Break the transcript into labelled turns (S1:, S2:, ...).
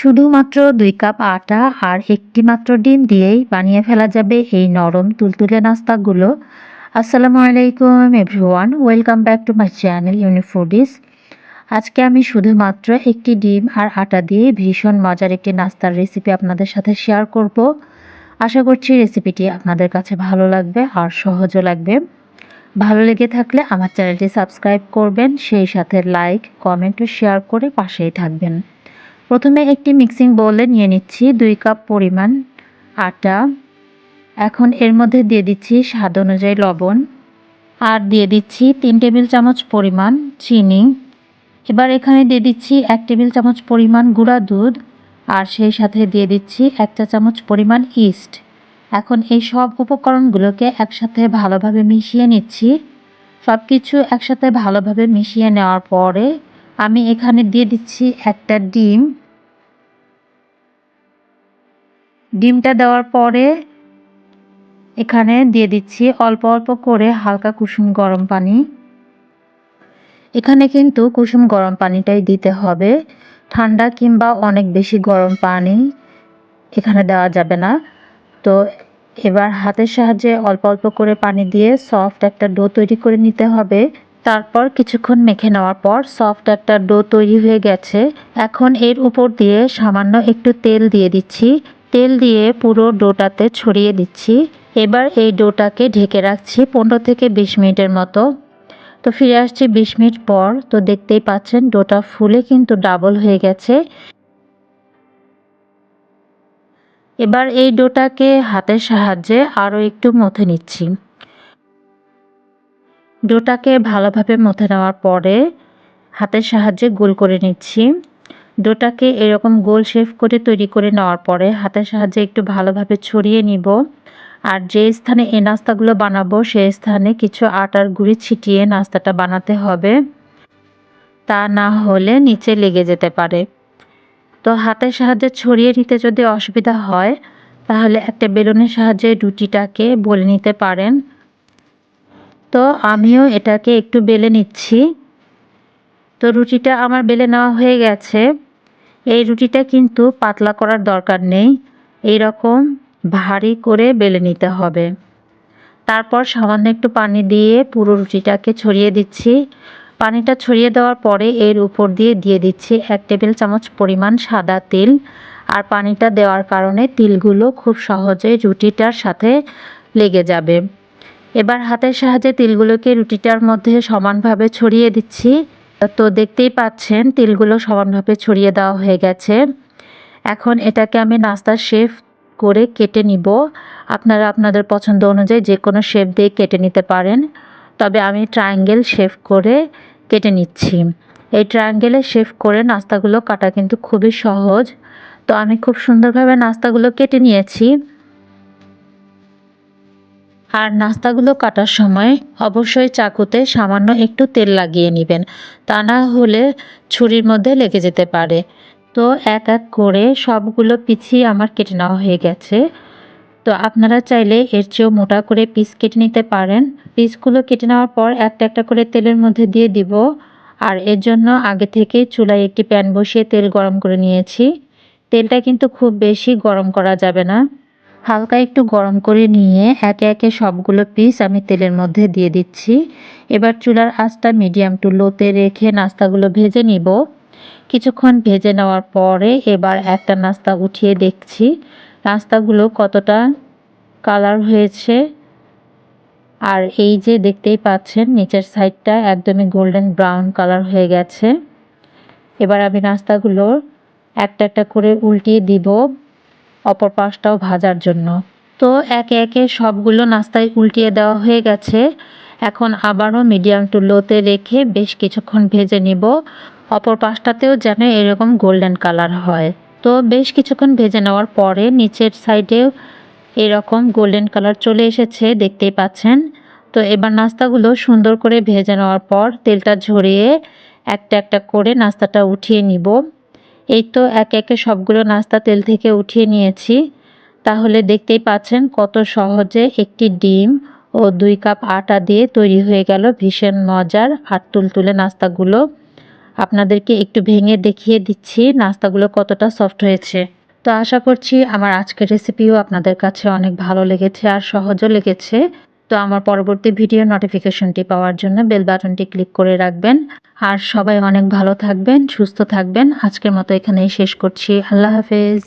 S1: শুধুমাত্র দুই কাপ আটা আর একটি মাত্র ডিম দিয়েই বানিয়ে ফেলা যাবে এই নরম তুলতুলে নাস্তাগুলো। আসসালামু আলাইকুম, everyone. Welcome back to my channel ইউনিফুডিস। আজকে আমি শুধুমাত্র একটি ডিম আর আটা দিয়ে ভীষণ মজার একটি নাস্তার রেসিপি আপনাদের সাথে শেয়ার করব। আশা করছি রেসিপিটি আপনাদের কাছে ভালো লাগবে আর সহজও লাগবে। ভালো লেগে থাকলে আমার চ্যানেলটি সাবস্ক্রাইব করবেন, সেই সাথে লাইক কমেন্ট ও শেয়ার করে পাশেই থাকবেন। প্রথমে একটি মিক্সিং বোলে নিয়ে নিচ্ছি দুই কাপ পরিমাণ আটা। এখন এর মধ্যে দিয়ে দিচ্ছি স্বাদ অনুযায়ী লবণ। আর দিয়ে দিচ্ছি তিন টেবিল চামচ পরিমাণ চিনি। এবার এখানে দিয়ে দিচ্ছি এক টেবিল চামচ পরিমাণ গুঁড়া দুধ। আর সেই সাথে দিয়ে দিচ্ছি এক চা চামচ পরিমাণ ইস্ট। এখন এই সব উপকরণগুলোকে একসাথে ভালোভাবে মিশিয়ে নিচ্ছি। সব কিছু একসাথে ভালোভাবে মিশিয়ে নেওয়ার পরে আমি এখানে দিয়ে দিচ্ছি একটা ডিম। ডিমটা দেওয়ার পরে এখানে দিয়ে দিচ্ছি অল্প অল্প করে হালকা কুসুম গরম পানি। এখানে কিন্তু কুসুম গরম পানিটাই দিতে হবে। ঠান্ডা কিংবা অনেক বেশি গরম পানি এখানে দেওয়া যাবে না। তো এবার হাতের সাহায্যে অল্প অল্প করে পানি দিয়ে সফট একটা ডো তৈরি করে নিতে হবে। তারপর কিছুক্ষণ মেখে নেওয়ার পর সফট একটা ডো তৈরি হয়ে গেছে। এখন এর উপর দিয়ে সামান্য একটু তেল দিয়ে দিচ্ছি। তেল দিয়ে পুরো ডোটাতে ছড়িয়ে দিচ্ছি। এবার এই ডোটাকে ঢেকে রাখছি পনেরো থেকে বিশ মিনিটের মতো। তো ফিরে আসছি বিশ মিনিট পর। তো দেখতেই পাচ্ছেন, ডোটা ফুলে কিন্তু ডাবল হয়ে গেছে। এবার এই ডোটাকে হাতের সাহায্যে আরও একটু মথে নিচ্ছি। ডোটাকে ভালোভাবে মথে নেওয়ার পরে হাতের সাহায্যে গোল করে নিচ্ছি। ডোটাকে এরকম গোল শেপ করে তৈরি করে নেওয়ার পরে হাতের সাহায্যে একটু ভালোভাবে ছড়িয়ে নিব। আর যে স্থানে এই নাস্তাগুলো বানাবো সেই স্থানে কিছু আটার গুঁড়ি ছিটিয়ে নাস্তাটা বানাতে হবে। তা না হলে নিচে লেগে যেতে পারে। তো হাতের সাহায্যে ছড়িয়ে নিতে যদি অসুবিধা হয়, তাহলে একটা বেলুনের সাহায্যে রুটিটাকে বলে নিতে পারেন। তো আমিও এটাকে একটু বেলে নিচ্ছি। তো রুটিটা আমার বেলে নেওয়া হয়ে গেছে। এই রুটিটা কিন্তু পাতলা করার দরকার নেই। এই রকম ভারী করে বেলে নিতে হবে। তারপর সামান্য একটু পানি দিয়ে পুরো রুটিটাকে ছড়িয়ে দিচ্ছি। পানিটা ছড়িয়ে দেওয়ার পরে এর উপর দিয়ে দিয়ে দিচ্ছি এক টেবিল চামচ পরিমাণ সাদা তেল। আর পানিটা দেওয়ার কারণে তিলগুলো খুব সহজে রুটিটার সাথে লেগে যাবে। এবার হাতের সাহায্যে তিলগুলোকে রুটিটার মধ্যে সমানভাবে ছড়িয়ে দিচ্ছি। তো দেখতেই পাচ্ছেন, তিলগুলো সমানভাবে ছড়িয়ে দেওয়া হয়ে গেছে। এখন এটাকে আমি নাস্তার শেফ করে কেটে নিব। আপনারা আপনাদের পছন্দ অনুযায়ী যে কোনো শেপ দিয়ে কেটে নিতে পারেন। তবে আমি ট্রায়াঙ্গেল শেফ করে কেটে নিচ্ছি। এই ট্রায়াঙ্গেলে শেফ করে নাস্তাগুলো কাটা কিন্তু খুবই সহজ। তো আমি খুব সুন্দরভাবে নাস্তাগুলো কেটে নিয়েছি। আর নাস্তাগুলো কাটার সময় অবশ্যই চাকুতে সামান্য একটু তেল লাগিয়ে নেবেন। তা না হলে ছুরির মধ্যে লেগে যেতে পারে। তো এক এক করে সবগুলো পিছিয়ে আমার কেটে নেওয়া হয়ে গেছে। তো আপনারা চাইলে এর চেয়েও মোটা করে পিস কেটে নিতে পারেন। পিসগুলো কেটে নেওয়ার পর একটা একটা করে তেলের মধ্যে দিয়ে দিব। আর এর জন্য আগে থেকে চুলায় একটি প্যান বসিয়ে তেল গরম করে নিয়েছি। তেলটা কিন্তু খুব বেশি গরম করা যাবে না। হালকা একটু গরম করে নিয়ে একে একে সবগুলো পিস আমি তেলের মধ্যে দিয়ে দিচ্ছি। এবার চুলার আঁচটা মিডিয়াম টু লোতে রেখে নাস্তাগুলো ভেজে নিব। কিছুক্ষণ ভেজে নেওয়ার পরে এবার একটা নাস্তা উঠিয়ে দেখছি। নাস্তাগুলো কতটা কালার হয়েছে। আর এই যে দেখতেই পাচ্ছেন, নিচের সাইডটা একদমই গোল্ডেন ব্রাউন কালার হয়ে গেছে। এবার আমি নাস্তাগুলো একটা একটা করে উল্টিয়ে দিব। অপর পাশটাও ভাজার জন্য। তো একে একে সবগুলো নাস্তায় উল্টিয়ে দেওয়া হয়ে গেছে। এখন আবারও মিডিয়াম টু লোতে রেখে বেশ কিছুক্ষণ ভেজে নিব। অপর পাশটাতেও যেন এরকম গোল্ডেন কালার হয়। তো বেশ কিছুক্ষণ ভেজে নেওয়ার পরে নিচের সাইডেও এরকম গোল্ডেন কালার চলে এসেছে, দেখতেই পাচ্ছেন। তো এবার নাস্তাগুলো সুন্দর করে ভেজে নেওয়ার পর তেলটা ঝরিয়ে একটা একটা করে নাস্তাটা উঠিয়ে নিব। এই তো একে একে সবগুলো নাস্তা তেল থেকে উঠিয়ে নিয়েছি। তাহলে দেখতেই পাচ্ছেন কত সহজে একটি ডিম ও দুই কাপ আটা দিয়ে তৈরি হয়ে গেল ভীষণ মজার আর তুলতুলে নাস্তাগুলো। আপনাদেরকে একটু ভেঙে দেখিয়ে দিচ্ছি নাস্তাগুলো কতটা সফট হয়েছে। তো আশা করছি আমার আজকের রেসিপিও আপনাদের কাছে অনেক ভালো লেগেছে আর সহজও লেগেছে। তো আমার পরবর্তী ভিডিও নোটিফিকেশনটি পাওয়ার জন্য বেল বাটনটি ক্লিক করে রাখবেন। আর সবাই অনেক ভালো থাকবেন, সুস্থ থাকবেন। আজকের মতো এখানেই শেষ করছি। আল্লাহ হাফেজ।